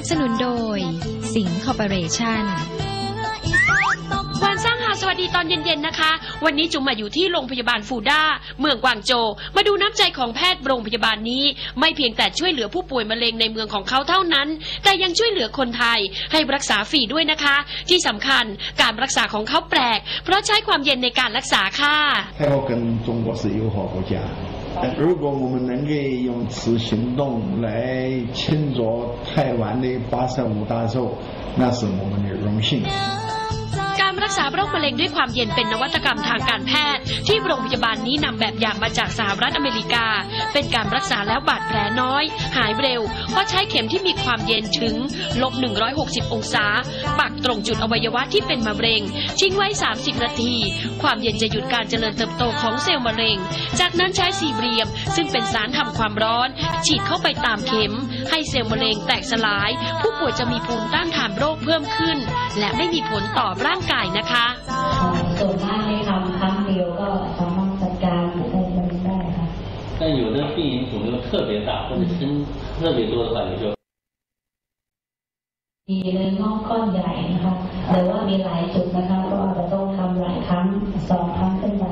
นับสนุนโดย สิงคอร์ปอเรชั่นวันสร้างหาสวัสดีตอนเย็น ๆ นะคะ วันนี้จุ๋มมาอยู่ที่โรงพยาบาลฟูด้า เมืองกวางโจ มาดูน้ำใจของแพทย์โรงพยาบาลนี้ ไม่เพียงแต่ช่วยเหลือผู้ป่วยมะเร็งในเมืองของเขาเท่านั้น แต่ยังช่วยเหลือคนไทยให้รักษาฟรีด้วยนะคะ ที่สำคัญการรักษาของเขาแปลก เพราะใช้ความเย็นในการรักษาค่ะให้เราเป็นจงบทสีหัวหัวจา 如果我们能够用此行动来庆祝台湾的八十五大寿，那是我们的荣幸。ารรักษาโรคมะเร็งด้วยความเย็นเป็นนวัตกรรมทางการแพทย์ ที่โรงพยาบาลนี้นำแบบอย่างมาจากสหรัฐอเมริกา เป็นการรักษาแล้วบาดแผลน้อย หายเร็ว เพราะใช้เข็มที่มีความเย็นถึงลบ160 องศา ปักตรงจุดอวัยวะที่เป็นมะเร็ง ทิ้งไว้ 30 นาที ความเย็นจะหยุดการเจริญเติบโตของเซลล์มะเร็ง จากนั้นใช้ซีเบรียม ซึ่งเป็นสารทำความร้อน ฉีดเข้าไปตามเข็ม ให้เซลล์มะเร็งแตกสลาย ผู้ป่วยจะมีภูมิต้านทานโรคเพิ่มขึ้น และไม่มีผลต่อร่างกายนะส่วนมากให้ทำครั้งเดียวก็สามารถจัดการได้มันได้ค่ะ 但有的病人肿瘤特别大或者深特别多的话，你就 มีเนื้องอกก้อนใหญ่นะคะแต่ว่ามีหลายจุดนะคะก็อาจจะต้องทำหลายครั้งสองครั้งขึ้นไป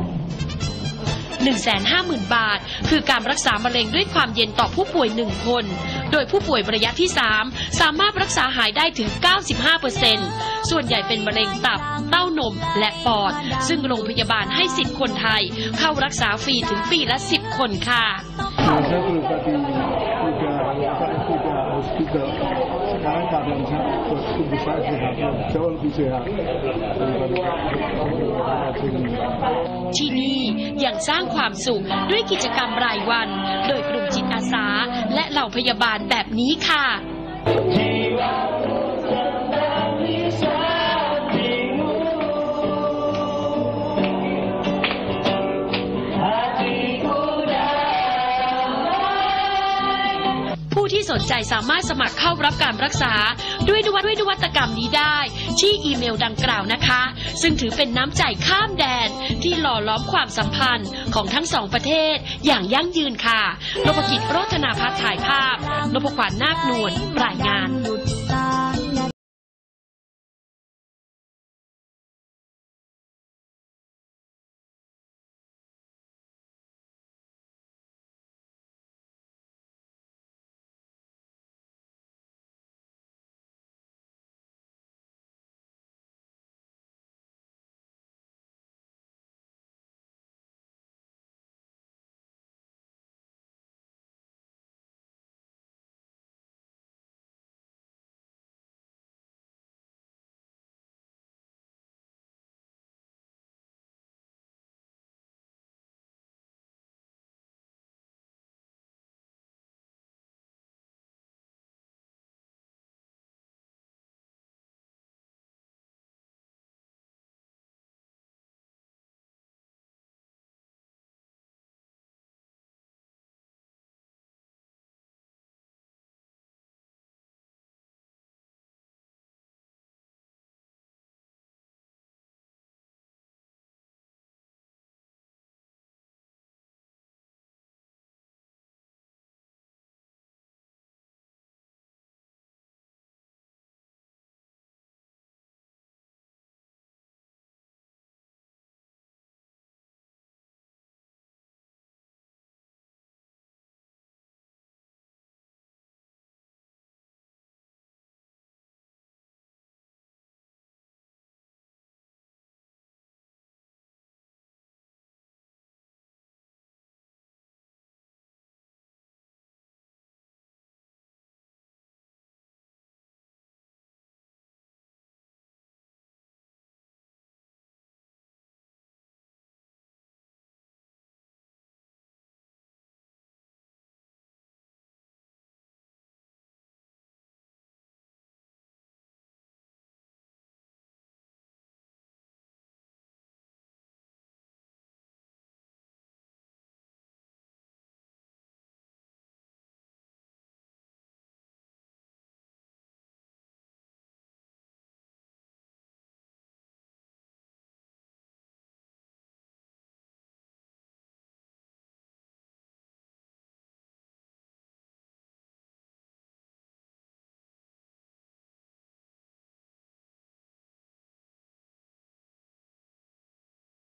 150,000 บาท คือการรักษามะเร็งด้วยความเย็นต่อผู้ป่วย 1 คน โดยผู้ป่วยระยะที่ 3 สามารถรักษาหายได้ถึง 95%ส่วนใหญ่เป็นมะเร็งตับ เต้านม และปอด ซึ่งโรงพยาบาลให้สิทธิ์คนไทย เข้ารักษาฟรีถึงปีละ 10 คนค่ะ Karan Kadamci was to decide to happen. Tell him to ที่นี่ยังสร้างความสุขด้วยกิจกรรมรายวัน โดยกลุ่มจิตอาสา และเหล่าพยาบาลแบบนี้ค่ะ สนใจสามารถสมัครเข้ารับการรักษา ด้วยนวัตด้วยนวัตกรรมนี้ได้ ที่อีเมลดังกล่าวนะคะ ซึ่งถือเป็นน้ำใจข้ามแดน ที่หล่อล้อมความสัมพันธ์ของทั้งสองประเทศอย่างยั่งยืนค่ะนพกิจโรธนาพัฒถ่ายภาพนพขวัญนาคนวลรายงาน